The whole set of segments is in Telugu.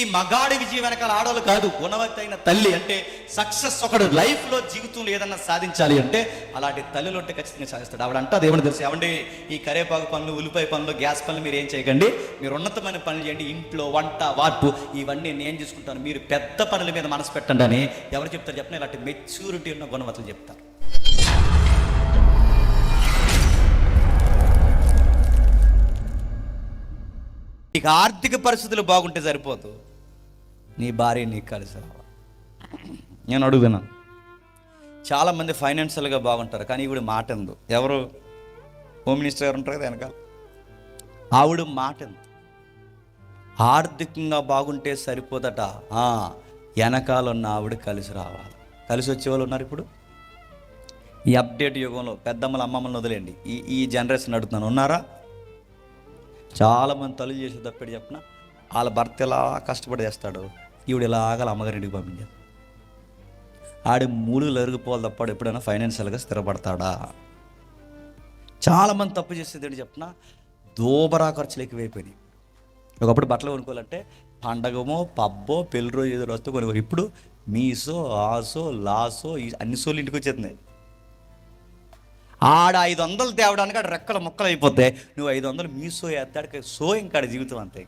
ప్రతి మగాడి విజయం వెనకాల ఆడవాళ్ళు కాదు గుణవతి తల్లి అంటే సక్సెస్ ఒకడు లైఫ్లో జీవితంలో ఏదన్నా సాధించాలి అంటే అలాంటి తల్లులు ఉంటే ఖచ్చితంగా సాధిస్తాడు. ఆవిడ అంటే అదేమని తెలుసు? ఏమండి ఈ కరేపాకు పనులు ఉల్లిపాయ పనులు గ్యాస్ పనులు మీరు ఏం చేయకండి మీరు ఉన్నతమైన పనులు చేయండి ఇంట్లో వంట వార్పు ఇవన్నీ నేను చూసుకుంటాను. మీరు పెద్ద పనుల మీద మనసు పెట్టండి అని ఎవరు చెప్తారు చెప్పిన ఇలాంటి మెచ్యూరిటీ ఉన్న గుణవతులు చెప్తారు. ఇక ఆర్థిక పరిస్థితులు బాగుంటే సరిపోదు. నీ భార్య నీకు కలిసి రావాలి. నేను అడుగుతున్నాను చాలామంది ఫైనాన్షియల్గా బాగుంటారు కానీ ఈవిడ మాట ఎందు. ఎవరు? హోమ్ మినిస్టర్ గారు ఉంటారు కదా వెనకాల ఆవిడ మాట ఎందు. ఆర్థికంగా బాగుంటే సరిపోదట. వెనకాల ఉన్న ఆవిడ కలిసి రావాలి. కలిసి వచ్చే వాళ్ళు ఉన్నారు ఇప్పుడు. ఈ అప్డేట్ యుగంలో పెద్దమ్మల అమ్మమ్మలను వదిలేండి ఈ ఈ జనరేషన్ అడుగుతున్నాను. ఉన్నారా? చాలామంది తల్లి చేసే తప్పెడు చెప్పిన? వాళ్ళ భర్త ఎలా కష్టపడి చేస్తాడు ఈవిడ ఇలాగ అమ్మగారింటికి పంపించారు ఆడి మూడు ఎరిగిపోవాలి తప్పడు ఎప్పుడైనా ఫైనాన్షియల్గా స్థిరపడతాడా? చాలామంది తప్పు చేసేది ఏంటి చెప్పిన? దోబరా ఖర్చులు ఎక్కువైపోయినాయి. ఒకప్పుడు బట్టలు కొనుక్కోవాలంటే పండగమో పబ్బో పెళ్ళి రోజు ఏదో వస్తే కొనుక్కో ఇప్పుడు మీసో ఆసో లాసో ఈ అన్ని సోలు ఇంటికి వచ్చేస్తున్నాయి. ఆడ ఐదు వందలు తేవడానికి ఆడ రెక్కల ముక్కలు అయిపోతే నువ్వు ఐదు వందలు మీ సో ఎత్తాడికి సో ఇంకా జీవితం అంతే.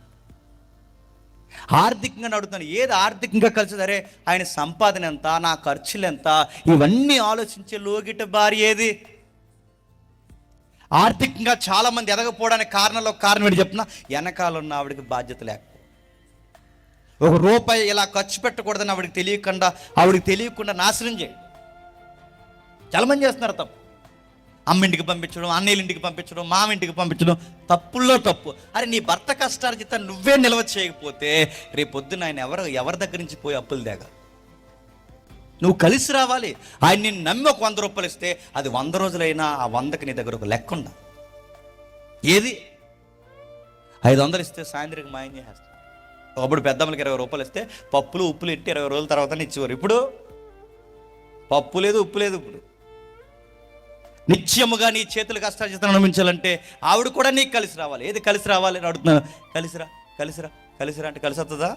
ఆర్థికంగా నడుతున్నాను ఏది ఆర్థికంగా కలిసి సరే ఆయన సంపాదన ఎంత నా ఖర్చులు ఎంత ఇవన్నీ ఆలోచించే లోగిట భార్య ఏది? ఆర్థికంగా చాలా మంది ఎదగపోవడానికి కారణంలో కారణం ఏంటి చెప్తున్నా? వెనకాల ఉన్న ఆవిడకి బాధ్యత లేక. ఒక రూపాయి ఇలా ఖర్చు పెట్టకూడదని ఆవిడకి తెలియకుండా ఆవిడకి తెలియకుండా నాశనం చేయి. చాలామంది చేస్తున్నారు తప్పు. అమ్మింటికి పంపించడం అన్నయ్యల ఇంటికి పంపించడం మామ ఇంటికి పంపించడం తప్పుల్లో తప్పు. అరే నీ భర్త కష్టార్జిత నువ్వే నిల్వ చేయకపోతే రేపు పొద్దున ఆయన ఎవరు ఎవరి దగ్గర నుంచి పోయి అప్పులు దేగా? నువ్వు కలిసి రావాలి. ఆయన నిన్ను నమ్మి ఒక వంద రూపాయలు ఇస్తే అది వంద రోజులైనా ఆ వందకి నీ దగ్గర ఒక లెక్క ఉండ. ఏది? ఐదు వందలు ఇస్తే సాయంత్రం మాయం చేస్తాను ఒకప్పుడు పెద్దమ్మలకి ఇరవై రూపాయలు ఇస్తే పప్పులు ఉప్పులు ఇట్టి ఇరవై రోజుల తర్వాత ఇచ్చేవారు. ఇప్పుడు? పప్పు లేదు ఉప్పు లేదు ఇప్పుడు. నిత్యముగా నీ చేతులు కష్టార్జితం అనుభవించాలంటే ఆవిడ కూడా నీకు కలిసి రావాలి. ఏది కలిసి రావాలి అని అడుగుతున్నాను కలిసిరా కలిసిరా కలిసిరా అంటే కలిసి వస్తుందా?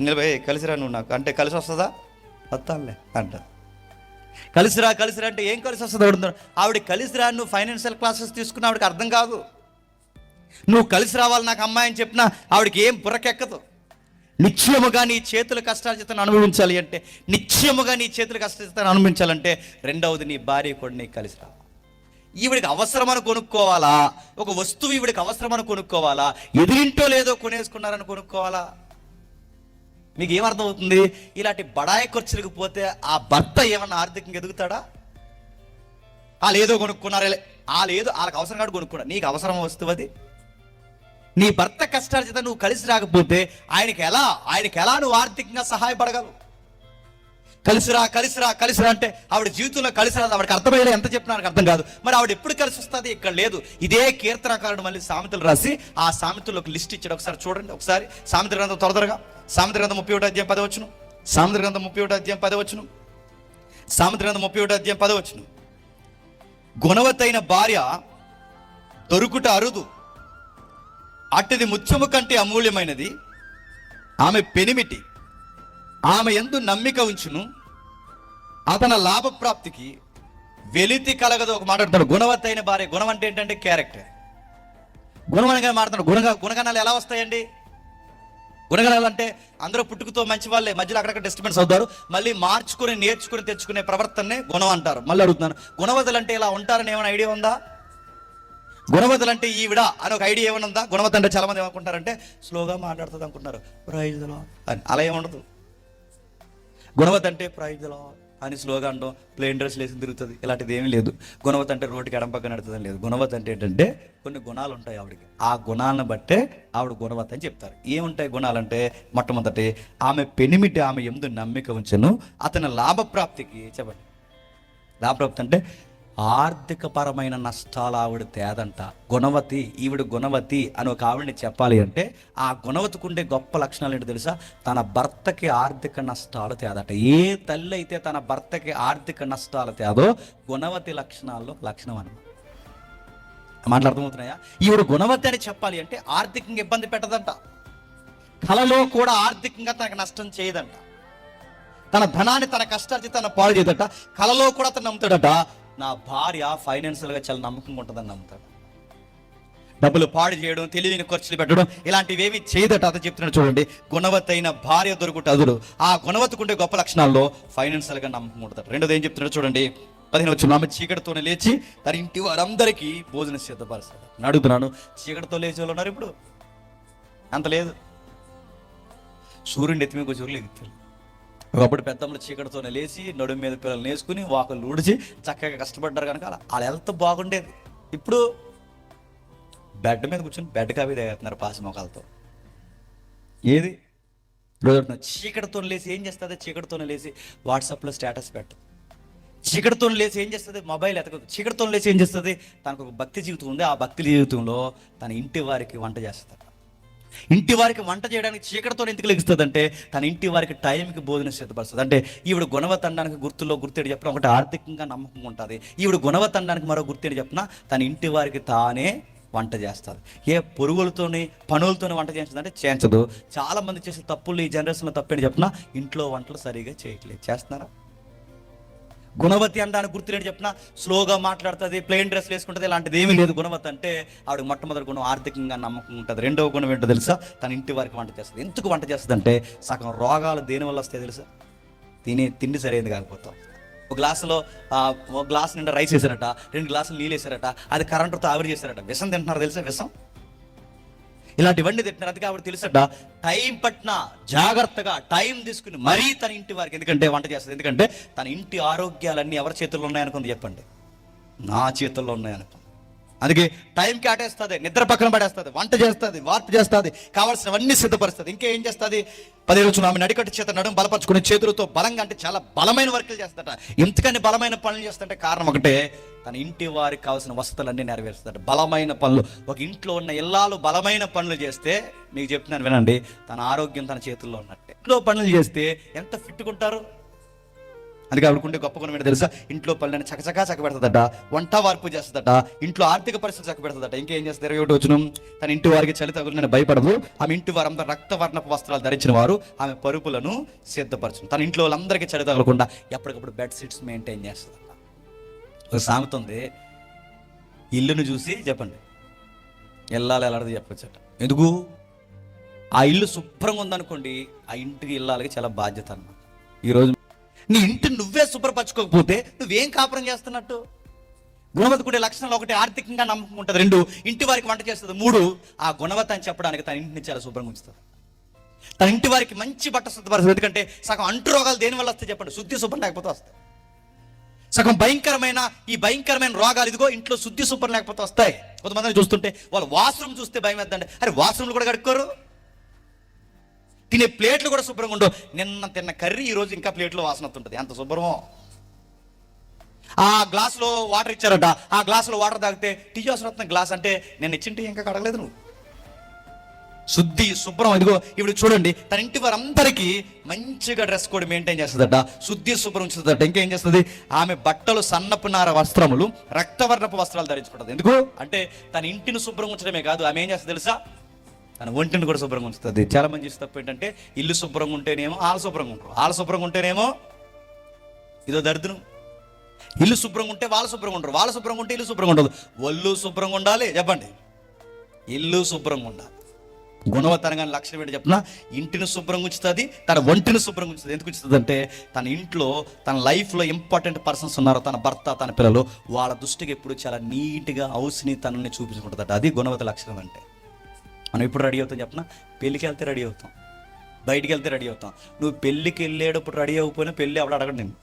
నిలబై కలిసిరా నువ్వు నాకు. అంటే కలిసి వస్తుందా? వస్తానులే అంట కలిసిరా కలిసిరా అంటే ఏం కలిసి వస్తుంది అడుగుతున్నాను ఆవిడ కలిసిరా నువ్వు ఫైనాన్షియల్ క్లాసెస్ తీసుకున్న ఆవిడకి అర్థం కాదు. నువ్వు కలిసి రావాలి నాకు అమ్మాయి అని చెప్పినా ఆవిడకి ఏం బుర్రకెక్కదు నిత్యముగా నీ చేతుల కష్టార్జితను అనుభవించాలి అంటే నిత్యముగా నీ చేతుల కష్టార్జితను అనుభవించాలంటే రెండవది నీ భార్య కూడా నీకు కలిసి రా. ఈవిడికి అవసరమని కొనుక్కోవాలా? ఒక వస్తువు ఈవిడికి అవసరమని కొనుక్కోవాలా? ఎదిరింటో లేదో కొనేసుకున్నారని కొనుక్కోవాలా? మీకు ఏమర్థమవుతుంది ఇలాంటి బడాయి ఖర్చులకు పోతే ఆ భర్త ఏమన్నా ఆర్థికంగా ఎదుగుతాడా? వాళ్ళు ఏదో కొనుక్కున్నారే వాళ్ళు ఏదో వాళ్ళకి అవసరం కాదు కొనుక్కున్నారు నీకు అవసరం వస్తువు అది? నీ భర్త కష్టార్జిత నువ్వు కలిసి రాకపోతే ఆయనకి ఎలా? ఆయనకి ఎలా నువ్వు ఆర్థికంగా సహాయపడగలవు? కలిసిరా కలిసిరా కలిసిరా అంటే ఆవిడ జీవితంలో కలిసి రాదు. ఆవిడకి అర్థమయ్యేలా ఎంత చెప్పినా అర్థం కాదు. మరి ఆవిడ ఎప్పుడు కలిసి వస్తుంది? ఇక్కడ లేదు. ఇదే కీర్తనకారుడు మళ్ళీ సామెతలు రాసి ఆ సామెతలు ఒక లిస్ట్ ఇచ్చాడు. ఒకసారి చూడండి ఒకసారి. సామెత గ్రంథం త్వర త్వరగా. సామెత గ్రంథం ముప్పై ఒకటి అధ్యాయం పదవచ్చును సామెత గ్రంథం ముప్పై ఒకటి అధ్యాయం పదవచ్చును సామెత గ్రంథం ముప్పై ఒకటి అధ్యాయం పదవచ్చును గుణవత్తైన భార్య దొరుకుట అరుదు. అట్టిది ముత్యము కంటే అమూల్యమైనది. ఆమె పెనిమిటి. ఆమె ఎందు నమ్మిక ఉంచును. అతని లాభప్రాప్తికి వెలితి కలగదు ఒక మాట్లాడతాడు గుణవత్తైన భార్య. గుణం అంటే ఏంటంటే క్యారెక్టర్. గుణమనగా మాట్లాడతాడు గుణ గుణగణాలు ఎలా వస్తాయండి? గుణగణాలు అంటే అందరూ పుట్టుకతో మంచి వాళ్ళే. మధ్యలో అక్కడక్కడ డిస్టర్బెన్స్ అవుతారు. మళ్ళీ మార్చుకుని నేర్చుకుని తెచ్చుకునే ప్రవర్తననే గుణం అంటారు. మళ్ళీ అడుగుతున్నాను. గుణవతులు అంటే ఇలా ఉంటారని ఏమైనా ఐడియా ఉందా? గుణవతులు అంటే ఈవిడ అని ఒక ఐడియా ఏమైనా ఉందా? గుణవత అంటే చాలా మంది ఏమనుకుంటారంటే స్లోగా మాట్లాడుతుంది అనుకుంటున్నారు. ప్రైజ్లో అని. అలా ఏముండదు గుణవత అంటే ప్రైజ్లో అని స్లోగా అంటాం ప్లేన్ డ్రెస్ వేసి తిరుగుతుంది ఇలాంటిది ఏమీ లేదు. గుణవత అంటే రోడ్డుకి ఎడంపక్క నడుతుందని లేదు. గుణవత అంటే ఏంటంటే కొన్ని గుణాలు ఉంటాయి ఆవిడకి. ఆ గుణాలను బట్టే ఆవిడ గుణవత అని చెప్తారు. ఏముంటాయి గుణాలంటే మొట్టమొదటి ఆమె పెనిమిటి ఆమె ఎందు నమ్మిక ఉంచను అతని లాభప్రాప్తికి చెప్పండి. లాభప్రాప్తి అంటే ఆర్థిక పరమైన నష్టాలు ఆవిడ తేదంట. గుణవతి ఈవిడ గుణవతి అని ఒక ఆవిడని చెప్పాలి అంటే ఆ గుణవతికి ఉండే గొప్ప లక్షణాలు ఏంటో తెలుసా? తన భర్తకి ఆర్థిక నష్టాలు తేదట. ఏ తల్లి అయితే తన భర్తకి ఆర్థిక నష్టాలు తేదో గుణవతి లక్షణాల్లో లక్షణం అనమాట మాట్లాడుతున్నాయా ఈవిడ గుణవతి అని చెప్పాలి అంటే ఆర్థికంగా ఇబ్బంది పెట్టదంట. కలలో కూడా ఆర్థికంగా తనకు నష్టం చేయదంట. తన ధనాన్ని తన కష్టాన్ని తన పాడు చేయదట కలలో కూడా అతను నమ్ముతాడట. నా భార్య ఫైనాన్షియల్గా చాలా నమ్మకంగా ఉంటుందని నమ్ముతాడు. డబ్బులు పాడు చేయడం తెలియని ఖర్చులు పెట్టడం ఇలాంటివి ఏమి చేయదట అతను చెప్తున్నాడు చూడండి. గుణవత్తైన భార్య దొరుకుట అదుడు. ఆ గుణవత్తుకుంటే గొప్ప లక్షణాల్లో ఫైనాన్షియల్గా నమ్మకం ఉంటుంది రెండోది ఏం చెప్తున్నాడు చూడండి. పదిహేను వచ్చిన ఆమె చీకటితోనే లేచి తన ఇంటి వారందరికీ భోజనం సిద్ధపరుస్తాడు. నేను అడుగుతున్నాను చీకటితో లేచి వాళ్ళు ఉన్నారు ఇప్పుడు? అంత లేదు. సూర్యుని ఎత్తిమే కొంచెం ఎగుతారు ఒకప్పుడు పెద్దమ్మలు చీకటితోనే లేచి నడుము మీద పిల్లలు నేసుకుని వాకలు ఊడిచి చక్కగా కష్టపడ్డారు కనుక అలా వాళ్ళ హెల్త్ బాగుండేది. ఇప్పుడు బెడ్ మీద కూర్చొని బెడ్ కాపీ తాగుతున్నారు పాసి మొక్కలతో ఏది? రోజు చీకటితో లేచి ఏం చేస్తుంది? చీకటితో లేచి వాట్సాప్లో స్టేటస్ పెట్టు. చీకటితో లేచి ఏం చేస్తుంది? మొబైల్ ఎతకదు. చీకటితో లేచి ఏం చేస్తుంది? తనకు ఒక భక్తి జీవితం ఉంది. ఆ భక్తి జీవితంలో తన ఇంటి వారికి వంట చేస్తారు ఇంటి వారికి వంట చేయడానికి చీకటితో ఎందుకు లెగుస్తుంది అంటే తన ఇంటి వారికి టైంకి భోజనం సిద్ధపరుస్తుంది. అంటే ఈవిడ గుణవతండానికి గుర్తుల్లో గుర్తులో గుర్తేడు చెప్పిన ఒకటి ఆర్థికంగా నమ్మకం ఉంటుంది. ఈవిడ గుణవతండానికి మరో గుర్తేడు చెప్పిన తన ఇంటి వారికి తానే వంట చేస్తుంది. ఏ పొరుగులతోని పనులతోని వంట చేస్తుంది అంటే చేయించదు. చాలా మంది చేసే తప్పులు ఈ జనరేషన్లో తప్పని చెప్పిన ఇంట్లో వంటలు సరిగా చేయట్లేదు. చేస్తున్నారా? గుణవతి అనడానికి గుర్తులేంటి చెప్పిన స్లోగా మాట్లాడుతుంది ప్లెయిన్ డ్రెస్ వేసుకుంటుంది ఇలాంటిది ఏమీ లేదు. గుణవతి అంటే ఆవిడ మొట్టమొదటి గుణం ఆర్థికంగా నమ్మకం ఉంటుంది. రెండవ గుణం ఏంటో తెలుసా? తన ఇంటి వారికి వంట చేస్తుంది. ఎందుకు వంట చేస్తుంది అంటే సగం రోగాలు దేనివల్ల వస్తాయి తెలుసా? తినే తిండి సరైనది కాకపోతాం. ఒక గ్లాసులో ఒక గ్లాస్ నిండా రైస్ వేసారట రెండు గ్లాసులు నీళ్ళు వేసారట అది కరెంటుతో ఆవిరి చేశారట. విషం తింటున్నారు తెలుసా? విషం? ఇలాంటివన్నీ తింటున్నారు అది కాబట్టి తెలుసట టైం పట్న జాగ్రత్తగా టైం తీసుకుని మరీ తన ఇంటి వారికి ఎందుకంటే వంట చేస్తుంది. ఎందుకంటే తన ఇంటి ఆరోగ్యాలన్నీ ఎవరి చేతుల్లో ఉన్నాయనుకుంది చెప్పండి. నా చేతుల్లో ఉన్నాయనుకో అందుకే టైం ఆటేస్తుంది నిద్ర పక్కన పడేస్తుంది వంట చేస్తుంది వార్పు చేస్తుంది కావాల్సినవన్నీ సిద్ధపరుస్తుంది. ఇంకేం చేస్తుంది? పది రోజులు ఆమె నడికట్టు చేత నడుము బలపరుచుకునే చేతులతో బలంగా అంటే చాలా బలమైన వర్కులు చేస్తాట. ఇంతకని బలమైన పనులు చేస్తుంటే కారణం ఒకటే తన ఇంటి వారికి కావాల్సిన వసతులన్నీ నెరవేరుస్తాడు బలమైన పనులు ఒక ఇంట్లో ఉన్న ఇల్లాలు బలమైన పనులు చేస్తే మీకు చెప్తున్నాను వినండి తన ఆరోగ్యం తన చేతుల్లో ఉన్నట్టే. ఇంట్లో పనులు చేస్తే ఎంత ఫిట్గా ఉంటారు? అందుకే ఆవిడకుండే గొప్ప గుణం ఏంటో తెలుసా? ఇంట్లో పనులను చకచకా చక్కబెడతదట వంట వార్పు చేస్తుందట ఇంట్లో ఆర్థిక పరిస్థితి చక్కబెడతదట. ఇంకేం చేస్తారు? ఇరవై ఒకటి వచ్చిన తన ఇంటి వారికి చలి తగులని భయపడదు. ఆమె ఇంటి వారంతా రక్తవర్ణపు వస్త్రాలు ధరించిన వారు ఆమె పరుపులను సిద్ధపరచు తన ఇంట్లో వాళ్ళందరికీ చలి తగలకుండా ఎప్పటికప్పుడు బెడ్ షీట్స్ మెయింటైన్ చేస్తుందట. ఒక సామెత ఉంది. ఇల్లును చూసి చెప్పండి. వెళ్ళాలి వెళ్ళాలి చెప్పొచ్చట. ఎందుకు? ఆ ఇల్లు శుభ్రంగా ఉందనుకోండి ఆ ఇంటికి ఇల్లాలకి చాలా బాధ్యత అన్నమాట. ఈరోజు నీ ఇంటిని నువ్వే శుభ్రపరచుకోకపోతే నువ్వేం కాపురం చేస్తున్నట్టు? గుణవతకుడే లక్షణాలు ఒకటి ఆర్థికంగా నమ్మకం ఉంటుంది. రెండు ఇంటి వారికి వంట చేస్తుంది. మూడు ఆ గుణవత అని చెప్పడానికి తన ఇంటిని చాలా శుభ్రంగా ఉంచుతుంది. తన ఇంటి వారికి మంచి బట్ట శుద్ధపరుస్తుంది. ఎందుకంటే సగం అంటు రోగాలు దేని వల్ల వస్తాయి చెప్పండి? శుద్ధి శుభ్రం లేకపోతే వస్తాయి. సగం భయంకరమైన ఈ భయంకరమైన రోగాలు ఇదిగో ఇంట్లో శుద్ధి శుభ్రం లేకపోతే వస్తాయి. కొంతమందిని చూస్తుంటే వాళ్ళు వాష్రూమ్ చూస్తే భయం వేద్దండి. అరే వాష్రూమ్లు కూడా కడుక్కోరు? తినే ప్లేట్లు కూడా శుభ్రంగా ఉండవు. నిన్న తిన్న కర్రీ ఈ రోజు ఇంకా ప్లేట్లో వాసన వస్తుంటుంది. అంత శుభ్రమో. ఆ గ్లాసులో వాటర్ ఇచ్చారట. ఆ గ్లాసులో వాటర్ తాగితే టీ వస్తున్న గ్లాస్ అంటే నేను ఇచ్చింటే ఇంకా కడగలేదు నువ్వు. శుద్ధి శుభ్రం. ఇదిగో ఇప్పుడు చూడండి. తన ఇంటి వారందరికీ మంచిగా డ్రెస్ కోడ్ మెయింటైన్ చేస్తుందట. శుద్ధి శుభ్రం ఉంచుతుందట. ఇంకేం చేస్తుంది? ఆమె బట్టలు సన్నపు నార వస్త్రములు రక్తవర్ణపు వస్త్రాలు ధరించుకుంటుంది. ఎందుకు? అంటే తన ఇంటిని శుభ్రం ఉంచడమే కాదు. ఆమె ఏం చేస్తుంది తెలుసా? తన ఒంటిని కూడా శుభ్రంగా ఉంచుతుంది. చాలా మంది చేసే తప్పు ఏంటంటే ఇల్లు శుభ్రంగా ఉంటేనేమో ఆలు శుభ్రంగా ఉంటారు. ఆలు శుభ్రంగా ఉంటేనేమో ఇదో దరిద్రం. ఇల్లు శుభ్రంగా ఉంటే వాళ్ళు శుభ్రంగా ఉంటారు. వాళ్ళు శుభ్రంగా ఉంటే ఇల్లు శుభ్రంగా ఉండదు. ఒళ్ళు శుభ్రంగా ఉండాలి. చెప్పండి. ఇల్లు శుభ్రంగా ఉండాలి. గుణవత్తరంగా లక్షణం ఏంటి చెప్పిన? ఇంటిని శుభ్రంగా ఉంచుతుంది తన ఒంటిని శుభ్రంగా ఉంచుతుంది. ఎందుకు ఉంచుతుంది అంటే తన ఇంట్లో తన లైఫ్లో ఇంపార్టెంట్ పర్సన్స్ ఉన్నారు తన భర్త తన పిల్లలు వాళ్ళ దృష్టికి ఎప్పుడు చాలా నీట్గా హౌస్ని తనని చూపించుకుంటుందట. అది గుణవత లక్షణం అంటే. మనం ఎప్పుడు రెడీ అవుతాం చెప్పిన పెళ్ళికి వెళ్తే రెడీ అవుతాం. బయటికి వెళ్తే రెడీ అవుతాం. నువ్వు పెళ్ళికి వెళ్ళేటప్పుడు రెడీ అవ్వకపోయినా పెళ్ళి ఎవడు అడగడు నేను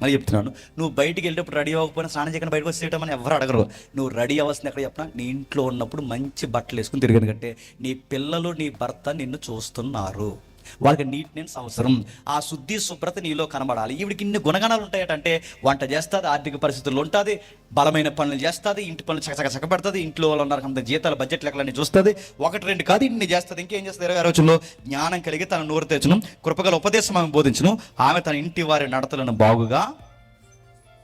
మరి చెప్తున్నాను. నువ్వు బయటికి వెళ్ళేటప్పుడు రెడీ అవ్వకపోయినా స్నానం చేయకుండా బయటకు వచ్చేయటం అని ఎవరు అడగరు. నువ్వు రెడీ అవ్వాల్సింది ఎక్కడ చెప్పినా నీ ఇంట్లో ఉన్నప్పుడు మంచి బట్టలు వేసుకుని తిరిగాను కంటే నీ పిల్లలు నీ భర్త నిన్ను చూస్తున్నారు. వాళ్ళకి నీట్నెస్ అవసరం. ఆ శుద్ధి శుభ్రత నీలో కనబడాలి. ఈవిడికి ఇన్ని గుణగణాలు ఉంటాయటంటే వంట చేస్తుంది ఆర్థిక పరిస్థితుల్లో ఉంటుంది బలమైన పనులు చేస్తుంది ఇంటి పనులు చకచక చక్కబడుతుంది ఇంట్లో వాళ్ళు ఉన్నారు అంత జీతాల బడ్జెట్ లెక్కలన్నీ చూస్తుంది ఒకటి రెండు కాదు ఇన్ని చేస్తుంది. ఇంకేం చేస్తుంది? ఇరవై రోజుల్లో జ్ఞానం కలిగి తన నోరు తెచ్చును కృపగల ఉపదేశం ఆమె బోధించును. ఆమె తన ఇంటి వారి నడతలను బాగుగా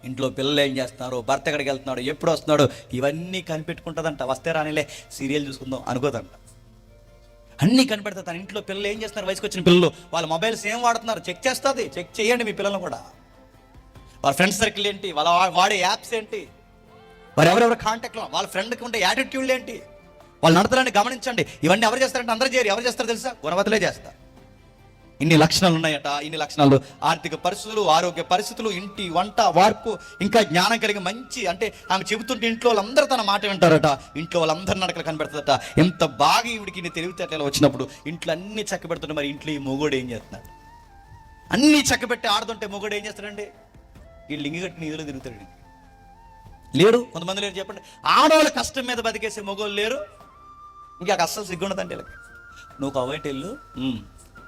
ఇంట్లో పిల్లలు ఏం చేస్తున్నారు? భర్త ఎక్కడికి వెళ్తున్నాడు? ఎప్పుడు వస్తున్నాడు? ఇవన్నీ కనిపెట్టుకుంటుందంట. వస్తే రానిలే. సీరియల్ చూసుకుందాం అనుకోదంట. అన్నీ కనబడతాయి తన ఇంట్లో పిల్లలు ఏం చేస్తున్నారు? వయసుకు వచ్చిన పిల్లలు. వాళ్ళ మొబైల్స్ ఏం వాడుతున్నారు? చెక్ చేస్తుంది. చెక్ చేయండి మీ పిల్లలను కూడా. వాళ్ళ ఫ్రెండ్ సర్కిల్ ఏంటి? వాళ్ళ వాడే యాప్స్ ఏంటి? వారు ఎవరెవరు కాంటాక్ట్లో వాళ్ళ ఫ్రెండ్కి ఉండే యాటిట్యూడ్లు ఏంటి? వాళ్ళు నడతలని గమనించండి. ఇవన్నీ ఎవరు చేస్తారంటే అందరూ చేయరు. ఎవరు చేస్తారో తెలుసా? గుణవతలే చేస్తారు. ఇన్ని లక్షణాలు ఉన్నాయట ఇన్ని లక్షణాలు. ఆర్థిక పరిస్థితులు ఆరోగ్య పరిస్థితులు ఇంటి వంట వార్పు ఇంకా జ్ఞానం కలిగి మంచి అంటే ఆమె చెబుతుంటే ఇంట్లో వాళ్ళందరూ తన మాట వింటారట. ఇంట్లో వాళ్ళందరి నడకలు కనబెడతారట. ఎంత బాగా ఈవిడికి ఇన్ని తెలివితేటలు వచ్చినప్పుడు ఇంట్లో అన్ని చక్కబెడుతుంటే మరి ఇంట్లో ఈ మొగుడు ఏం చేస్తున్నాడు? అన్ని చక్కబెట్టి ఆడుతుంటే మొగుడు ఏం చేస్తాడండి ఈ లింగి కట్టి నిధులు తిరుగుతాడు లేడు? కొంతమంది లేరు చెప్పండి. ఆడవాళ్ళ కష్టం మీద బతికేసే మొగోళ్ళు లేరు. ఇంకా అస్సలు సిగ్గుండదండి వీళ్ళకి. నువ్వు కవైట్ వెళ్ళు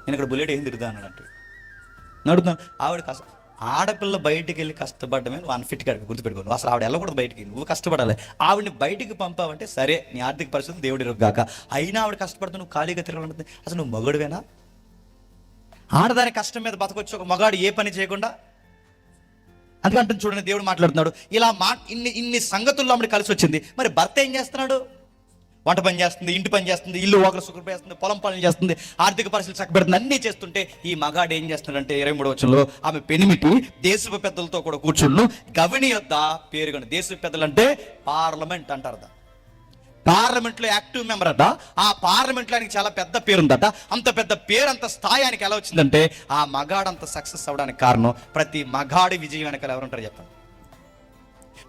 నేను ఇక్కడ బుల్లెట్ ఏం తిరుగుతా అంటే నడుతున్నాను ఆవిడ కష్టం ఆడపిల్ల బయటికి వెళ్ళి కష్టపడమే నువ్వు అన్ఫిట్ కాడికి గుర్తుపెట్టుకోను అసలు ఆవిడ వెళ్ళకూడదు బయటికి నువ్వు కష్టపడాలి. ఆవిడని బయటికి పంపావంటే సరే నీ ఆర్థిక పరిస్థితి దేవుడి కాక అయినా ఆవిడ కష్టపడుతూ నువ్వు ఖాళీగా తిరగాలంటే అసలు నువ్వు మగడువేనా? ఆడదాని కష్టం మీద బతకొచ్చు ఒక మగాడు ఏ పని చేయకుండా? అందుకంటే చూడండి దేవుడు మాట్లాడుతున్నాడు. ఇలా మా ఇన్ని ఇన్ని సంగతుల్లో ఆవిడ కలిసి వచ్చింది. మరి భర్త ఏం చేస్తున్నాడు? వంట పని చేస్తుంది ఇంటి పని చేస్తుంది ఇల్లు ఒకరు శుభ్రపేస్తుంది పొలం పనులు చేస్తుంది ఆర్థిక పరిస్థితులు చక్కబెడుతుంది అన్నీ చేస్తుంటే ఈ మగాడు ఏం చేస్తున్నాడంటే ఇరవై మూడు వచ్చంలో ఆమె పెనిమిటి దేశపు పెద్దలతో కూడా కూర్చుండు గవిని యొద్ద పేరుగొని దేశపు పెద్దలు అంటే పార్లమెంట్ అంటారు పార్లమెంట్లో యాక్టివ్ మెంబర్ అట. ఆ పార్లమెంట్లో ఆయనకి చాలా పెద్ద పేరు ఉందట అంత పెద్ద పేరు అంత స్థాయి ఆయనకి ఎలా వచ్చిందంటే ఆ మగాడు అంత సక్సెస్ అవ్వడానికి కారణం ప్రతి మగాడి విజయం వెనకాల ఎవరుంటారు చెప్పండి.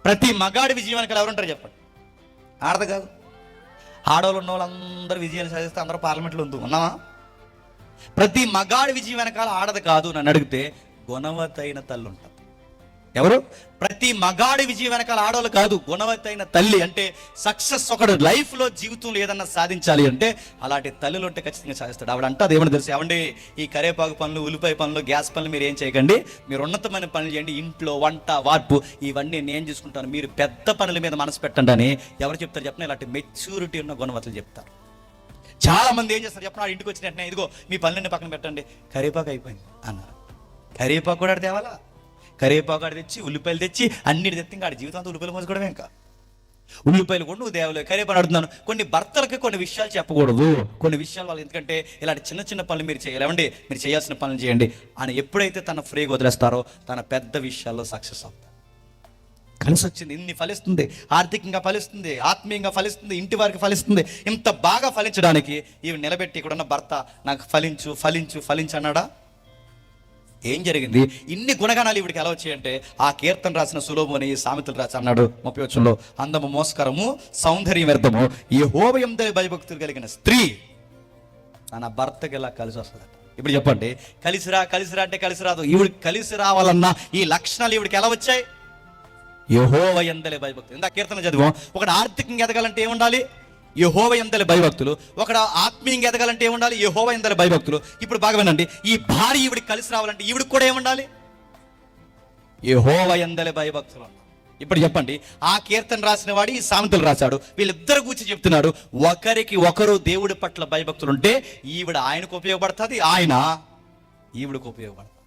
ప్రతి మగాడి విజయం వెనకాల ఎవరుంటారు చెప్పండి. ఆడదు కాదు. ఆడవాళ్ళు ఉన్న వాళ్ళందరూ విజయాలు సాధిస్తే అందరూ పార్లమెంట్లో ఉంది ఉన్నావా? ప్రతి మగాడి విజయం వెనకాల ఆడదు కాదు నన్ను అడిగితే గుణవతైన తల్లి ఎవరు? ప్రతి మగాడి విజయం వెనకాల ఆడవాళ్ళు కాదు గుణవతైన తల్లి అంటే సక్సెస్ ఒకడు లైఫ్లో జీవితంలో ఏదన్నా సాధించాలి అంటే అలాంటి తల్లులు ఉంటే ఖచ్చితంగా సాధిస్తాడు. ఆవిడ అంటే ఏమని తెలుసు ఏమండి ఈ కరేపాకు పనులు ఉల్లిపాయ పనులు గ్యాస్ పనులు మీరు ఏం చేయకండి. మీరు ఉన్నతమైన పనులు చేయండి. ఇంట్లో వంట వార్పు ఇవన్నీ నేను చూసుకుంటాను. మీరు పెద్ద పనుల మీద మనసు పెట్టండి అని ఎవరు చెప్తారు? చెప్పిన ఇలాంటి మెచ్యూరిటీ ఉన్న గుణవతలు చెప్తారు. చాలా మంది ఏం చేస్తారు? చెప్పిన ఇంటికి వచ్చిన వెంటనే ఇదిగో మీ పనులన్నీ పక్కన పెట్టండి. కరేపాకు అయిపోయింది అన్నారు. కరేపాకు కూడా తేవాలా? కరివేపాకు తెచ్చి ఉల్లిపాయలు తెచ్చి అన్నిటి తెత్తి ఇంకా ఆడ జీవితాంతం ఉల్లిపాయలు మోసుకోవడమే ఇంకా. ఉల్లిపాయలు కూడా నువ్వు దేవలే కరివేపాకు అడుగుతున్నాను. కొన్ని భర్తలకి కొన్ని విషయాలు చెప్పకూడదు. కొన్ని విషయాలు వాళ్ళు ఎందుకంటే ఇలాంటి చిన్న చిన్న పనులు మీరు చేయాలండి మీరు చేయాల్సిన పనులు చేయండి. అని ఎప్పుడైతే తన ఫ్రీగా వదిలేస్తారో తన పెద్ద విషయాల్లో సక్సెస్ అవుతారు. కలిసి వచ్చింది. ఇన్ని ఫలిస్తుంది. ఆర్థికంగా ఫలిస్తుంది. ఆత్మీయంగా ఫలిస్తుంది. ఇంటి వారికి ఫలిస్తుంది. ఇంత బాగా ఫలించడానికి ఇవి నిలబెట్టి ఇక్కడ ఉన్న భర్త నాకు ఫలించు ఫలించు ఫలించు అన్నాడా? ఏం జరిగింది? ఇన్ని గుణగణాలు ఇవిడికి ఎలా వచ్చాయంటే ఆ కీర్తన రాసిన సులోభం అని సామెతలు రాసి అన్నాడు ముప్పై వచ్చంలో అందము మోస్కరము సౌందర్యం వ్యర్థము ఈ హోభయందరి భయభక్తులు కలిగిన స్త్రీ తన భర్తకి ఇలా కలిసి వస్తుంది ఇప్పుడు చెప్పండి. కలిసిరా కలిసిరా అంటే కలిసి రాదు. ఈవిడికి కలిసి రావాలన్నా ఈ లక్షణాలు ఈవిడికి ఎలా వచ్చాయి? యహోవ ఎందలే భయభక్తులు. ఇందా కీర్తన చదివాం. ఒకటి ఆర్థికంగా ఎదగాలంటే ఏముండాలి? యహోవ ఎందలే భయభక్తులు. ఒకడు ఆత్మీయంగా ఎదగాలంటే ఏముండాలి? యహోవ ఎందలే భయభక్తులు. ఇప్పుడు బాగా వినండి. ఈ భార్య ఈవిడికి కలిసి రావాలంటే ఈవిడికి కూడా ఏముండాలి? యహోవ ఎందలే భయభక్తులు ఇప్పుడు చెప్పండి. ఆ కీర్తన రాసిన వాడు ఈ సామెతలు రాశాడు. వీళ్ళిద్దరు కూర్చి చెప్తున్నాడు. ఒకరికి ఒకరు దేవుడి పట్ల భయభక్తులు ఉంటే ఈవిడ ఆయనకు ఉపయోగపడుతుంది ఆయన ఈవిడకు ఉపయోగపడుతుంది.